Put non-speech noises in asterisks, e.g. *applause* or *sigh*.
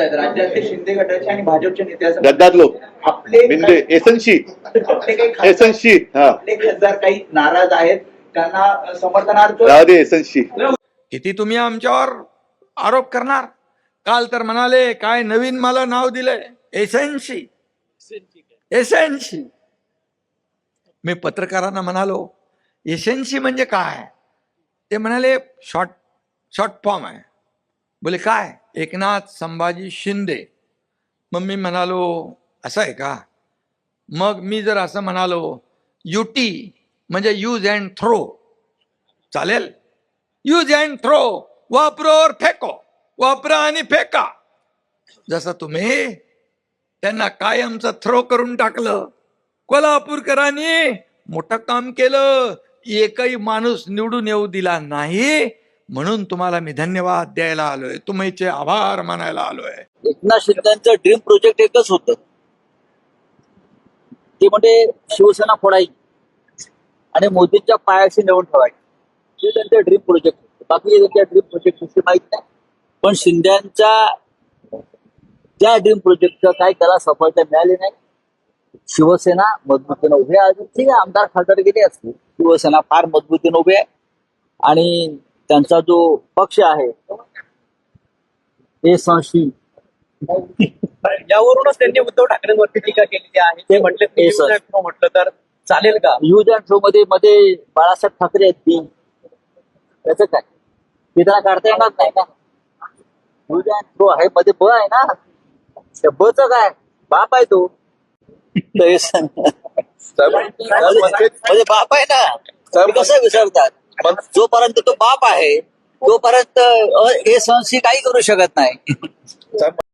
आहेत. राज्यातले शिंदे गटाचे आणि भाजपचे नेते असं गद्दार लोक. आपले मिंदे एसनशी आपले काही एसनशी हा. आपले खासदार काही नाराज आहेत. त्यांना समर्थनार्थ एसनशी किती तुम्ही आमच्यावर आरोप करणार? काल तर म्हणाले काय नवीन मला नाव दिलंय? एसेन्सी एसेन्सी मी पत्रकारांना म्हणालो एसेन्सी म्हणजे काय? ते म्हणाले शॉर्ट शॉर्ट फॉर्म आहे. बोले काय? एकनाथ संभाजी शिंदे. मग मी म्हणालो असं आहे का? मग मी जर असं म्हणालो युटी म्हणजे यूज अँड थ्रो चालेल? यूज अँड थ्रो वापरोवर फेको वापरा आणि फेका. जसं तुम्ही त्यांना कायमचं थ्रो करून टाकलं कोल्हापूरकरांनी मोठं काम केलं एकही माणूस निवडून येऊ दिला नाही म्हणून तुम्हाला मी धन्यवाद द्यायला आलोय. तुमचे आभार मानायला आलोय. एकनाथ शिंदेचं ड्रीम प्रोजेक्ट एकच होत. ते म्हणजे शिवसेना फोडायची. आणि मोदींच्या पायाशी नेऊन ठेवायची. हे त्यांचं ड्रीम प्रोजेक्ट होतं. बाकी त्यांच्या ड्रीम प्रोजेक्ट विषयी माहीत नाही. पण शिंद्यांच्या त्या ड्रीम प्रोजेक्टचं काही त्याला सफलता मिळाली नाही. शिवसेना मजबूतीने उभे आहे. अजून ठीक आहे. आमदार खासदार गेले असतील. शिवसेना फार मजबूतीने उभे आहे. आणि त्यांचा जो पक्ष आहे हे संशी यावरूनच त्यांनी उद्धव ठाकरेंवरती टीका केलेली आहे. ते म्हटले सर. म्हटलं तर चालेल का? यूज अँड थ्रो मध्ये मध्ये बाळासाहेब ठाकरे आहेत ती त्याचं काय? ते त्यांना काढता येणार नाही ना? यूज अँड थ्रो आहे मध्ये ब आहे ना? त्या ब च काय? बाप आहे तो. *laughs* तर हे सं- म्हणजे बाप आहे ना? ते कसं विसरतात? पण जोपर्यंत तो बाप आहे तोपर्यंत अ, हे संशी काही करू शकत नाही. *laughs*